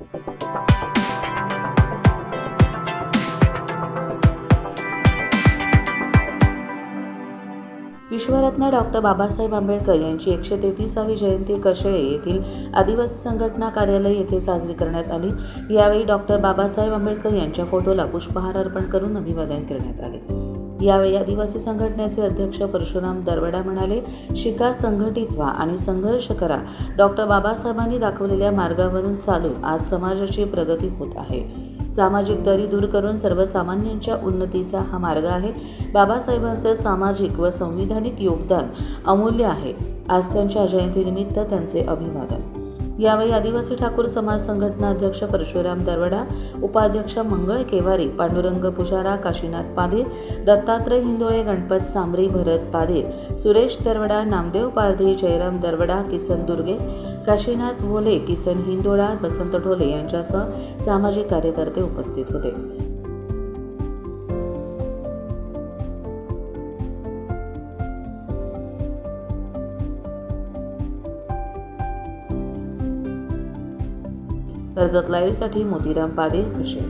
विश्वरत्न doctor Babasaheb Ambedkar यांची एकशे तेहतीसावी जयंती कशळे येथील आदिवासी संघटना कार्यालय येथे साजरी करण्यात आली. यावेळी डॉक्टर बाबासाहेब आंबेडकर यांच्या फोटोला पुष्पहार अर्पण करून अभिवादन करण्यात आले. यावेळी आदिवासी संघटनेचे अध्यक्ष परशुराम दरवडा म्हणाले शिका संघटित व्हा आणि संघर्ष करा. डॉक्टर बाबासाहेबांनी दाखवलेल्या मार्गावरून चालून आज समाजाची प्रगती होत आहे. सामाजिक दरी दूर करून सर्वसामान्यांच्या उन्नतीचा हा मार्ग आहे. बाबासाहेबांचे सामाजिक व संविधानिक योगदान अमूल्य आहे. आज त्यांच्या जयंतीनिमित्त त्यांचे अभिवादन. यावेळी आदिवासी ठाकूर समाज संघटना अध्यक्ष परशुराम दरवडा उपाध्यक्ष मंगळ केवारी पांडुरंग पुजारा काशीनाथ पाधीर दत्तात्रय हिंदोळे गणपत सांबरी भरत पाधीर सुरेश दरवडा नामदेव पारधी जयराम दरवडा किसन दुर्गे काशीनाथ भोले किसन हिंदोळा वसंत ढोले यांच्यासह सामाजिक कार्यकर्ते उपस्थित होते. कर्जत लाईव्हसाठी मोतीराम पाटील कृषी.